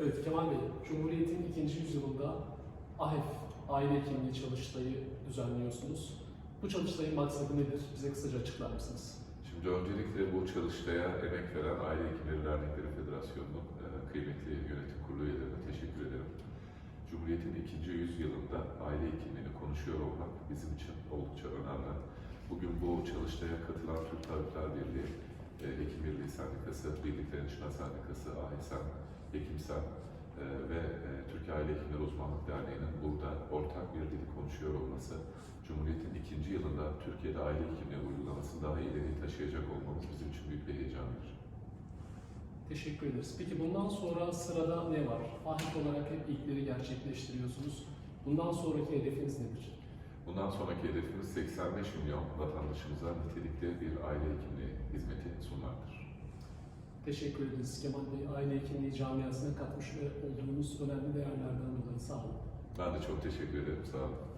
Evet Kemal Bey, Cumhuriyet'in ikinci yüzyılında AHEF, aile hekimliği çalıştayı düzenliyorsunuz. Bu çalıştayın maksadı nedir? Bize kısaca açıklar mısınız? Şimdi öncelikle bu çalıştaya emek veren Aile Hekimleri Dernekleri Federasyonu'nun e, kıymetli yönetim kurulu üyelerine teşekkür ederim. Cumhuriyet'in ikinci yüzyılında aile hekimliğini konuşuyor olmak bizim için oldukça önemli. Bugün bu çalıştaya katılan Türk Tabipler Birliği, e, Hekim Birliği Sendikası, Birlik Dayanışma Sendikası, AHSEM, Hekimsem e, ve e, Türkiye Aile Hekimleri Uzmanlık Derneği'nin burada ortak bir dili konuşuyor olması, Cumhuriyet'in ikinci yılında Türkiye'de aile hekimliği uygulamasını daha ileri taşıyacak olmamız bizim için büyük bir heyecan verir. Teşekkür ederiz. Peki bundan sonra sırada ne var? AHEF olarak hep ilkleri gerçekleştiriyorsunuz. Bundan sonraki hedefiniz nedir? Bundan sonraki hedefimiz 85 milyon vatandaşımıza nitelikli bir aile hekimliği hizmeti. Teşekkür ederiz Kemal Bey. Aile hekimliği camiasına katmış olduğunuz önemli değerlerden dolayı sağ olun. Ben de çok teşekkür ederim. Sağ olun.